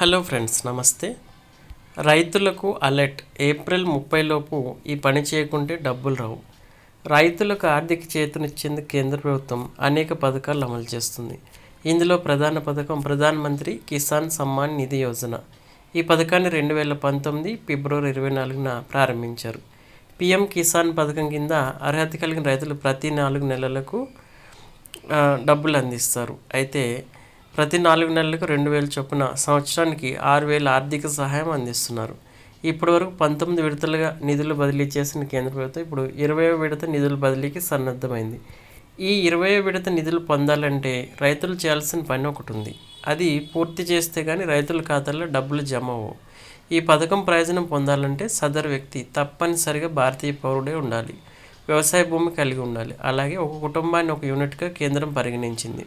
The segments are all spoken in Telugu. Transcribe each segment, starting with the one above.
హలో ఫ్రెండ్స్ నమస్తే. రైతులకు అలర్ట్. ఏప్రిల్ ముప్పైలోపు ఈ పని చేయకుంటే డబ్బులు రావు. రైతులకు ఆర్థిక చేతనిచ్చేందుకు కేంద్ర ప్రభుత్వం అనేక పథకాలు అమలు చేస్తుంది. ఇందులో ప్రధాన పథకం ప్రధాన మంత్రి కిసాన్ సమ్మాన్ నిధి యోజన. ఈ పథకాన్ని రెండు వేల పంతొమ్మిది ఫిబ్రవరి ఇరవై నాలుగున ప్రారంభించారు. పిఎం కిసాన్ పథకం కింద అర్హత కలిగిన రైతులు ప్రతి నాలుగు నెలలకు డబ్బులు అందిస్తారు. అయితే ప్రతి నాలుగు నెలలకు రెండు వేల చొప్పున సంవత్సరానికి ఆరు వేల ఆర్థిక సహాయం అందిస్తున్నారు. ఇప్పటి వరకు పంతొమ్మిది విడతలుగా నిధులు బదిలీ చేసిన కేంద్ర ప్రభుత్వం ఇప్పుడు ఇరవై విడత నిధుల బదిలీకి సన్నద్ధమైంది. ఈ ఇరవై విడత నిధులు పొందాలంటే రైతులు చేయాల్సిన పని ఒకటి ఉంది అది పూర్తి చేస్తే కానీ రైతుల ఖాతాల్లో డబ్బులు జమ అవ్వవు. ఈ పథకం ప్రయోజనం పొందాలంటే సదరు వ్యక్తి తప్పనిసరిగా భారతీయ పౌరుడే ఉండాలి. వ్యవసాయ భూమి కలిగి ఉండాలి. అలాగే ఒక కుటుంబాన్ని ఒక యూనిట్గా కేంద్రం పరిగణించింది.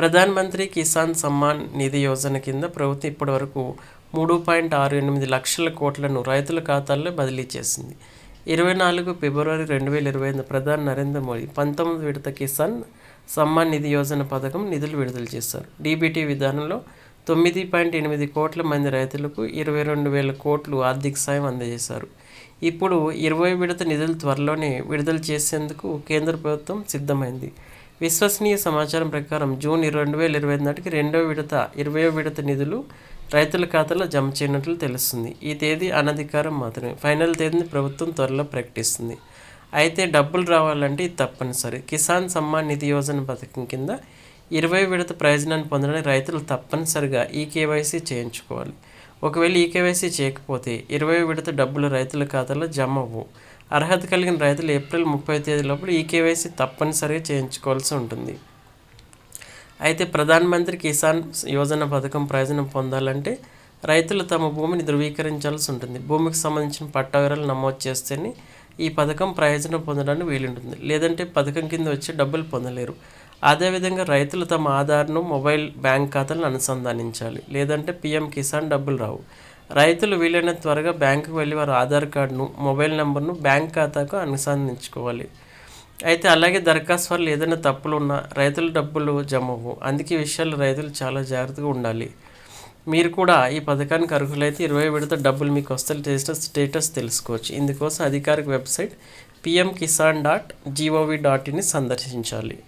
ప్రధాన్ మంత్రి కిసాన్ సమ్మాన్ నిధి యోజన కింద ప్రభుత్వం ఇప్పటివరకు మూడు పాయింట్ ఆరు ఎనిమిది లక్షల కోట్లను రైతుల ఖాతాల్లో బదిలీ చేసింది. ఇరవై నాలుగు ఫిబ్రవరి రెండు వేల ఇరవై ఐదు ప్రధాని నరేంద్ర మోడీ పంతొమ్మిది విడత కిసాన్ సమ్మాన్ నిధి యోజన పథకం నిధులు విడుదల చేశారు. డీబీటీ విధానంలో తొమ్మిది పాయింట్ ఎనిమిది కోట్ల మంది రైతులకు ఇరవై రెండు వేల కోట్లు ఆర్థిక సాయం అందజేశారు. ఇప్పుడు ఇరవై విడత నిధులు త్వరలోనే విడుదల చేసేందుకు కేంద్ర ప్రభుత్వం సిద్ధమైంది. విశ్వసనీయ సమాచారం ప్రకారం జూన్ రెండు వేల ఇరవై ఐదు నాటికి రెండవ విడత ఇరవై విడత నిధులు రైతుల ఖాతాలో జమ చేయనట్లు తెలుస్తుంది. ఈ తేదీ అనధికారం మాత్రమే. ఫైనల్ తేదీని ప్రభుత్వం త్వరలో ప్రకటిస్తుంది. అయితే డబ్బులు రావాలంటే ఇది తప్పనిసరి. కిసాన్ సమ్మాన్ నిధి యోజన పథకం కింద ఇరవై విడత ప్రయోజనాన్ని పొందడానికి రైతులు తప్పనిసరిగా ఈ కేవైసీ చేయించుకోవాలి. ఒకవేళ ఈ కేవైసీ చేయకపోతే ఇరవై విడత డబ్బులు రైతుల ఖాతాలో జమ అవ్వు. అర్హత కలిగిన రైతులు ఏప్రిల్ ముప్పై తేదీలోపు ఈ కేవైసీ తప్పనిసరిగా చేయించుకోవాల్సి ఉంటుంది. అయితే ప్రధానమంత్రి కిసాన్ యోజన పథకం ప్రయోజనం పొందాలంటే రైతులు తమ భూమిని ధృవీకరించాల్సి ఉంటుంది. భూమికి సంబంధించిన పట్టా వివరాలు నమోదు చేస్తేనే ఈ పథకం ప్రయోజనం పొందడానికి వీలుంటుంది. లేదంటే పథకం కింద వచ్చి డబ్బులు పొందలేరు. అదేవిధంగా రైతులు తమ ఆధార్ను మొబైల్ బ్యాంక్ ఖాతాలను అనుసంధానించాలి. లేదంటే పిఎం కిసాన్ డబ్బులు రావు. రైతులు వీలైన త్వరగా బ్యాంకుకు వెళ్ళి వారి ఆధార్ కార్డును మొబైల్ నెంబర్ను బ్యాంక్ ఖాతాకు అనుసంధించుకోవాలి అయితే అలాగే దరఖాస్తు వల్ల ఏదైనా తప్పులు ఉన్నా రైతుల డబ్బులు జమవు అందుకే విషయాలు రైతులు చాలా జాగ్రత్తగా ఉండాలి. మీరు కూడా ఈ పథకానికి అర్హులైతే ఇరవై విడత డబ్బులు మీకు వస్తే స్టేటస్ స్టేటస్ తెలుసుకోవచ్చు. ఇందుకోసం అధికారిక website PM Kisan dot G O V dot ఇన్ని సందర్శించాలి.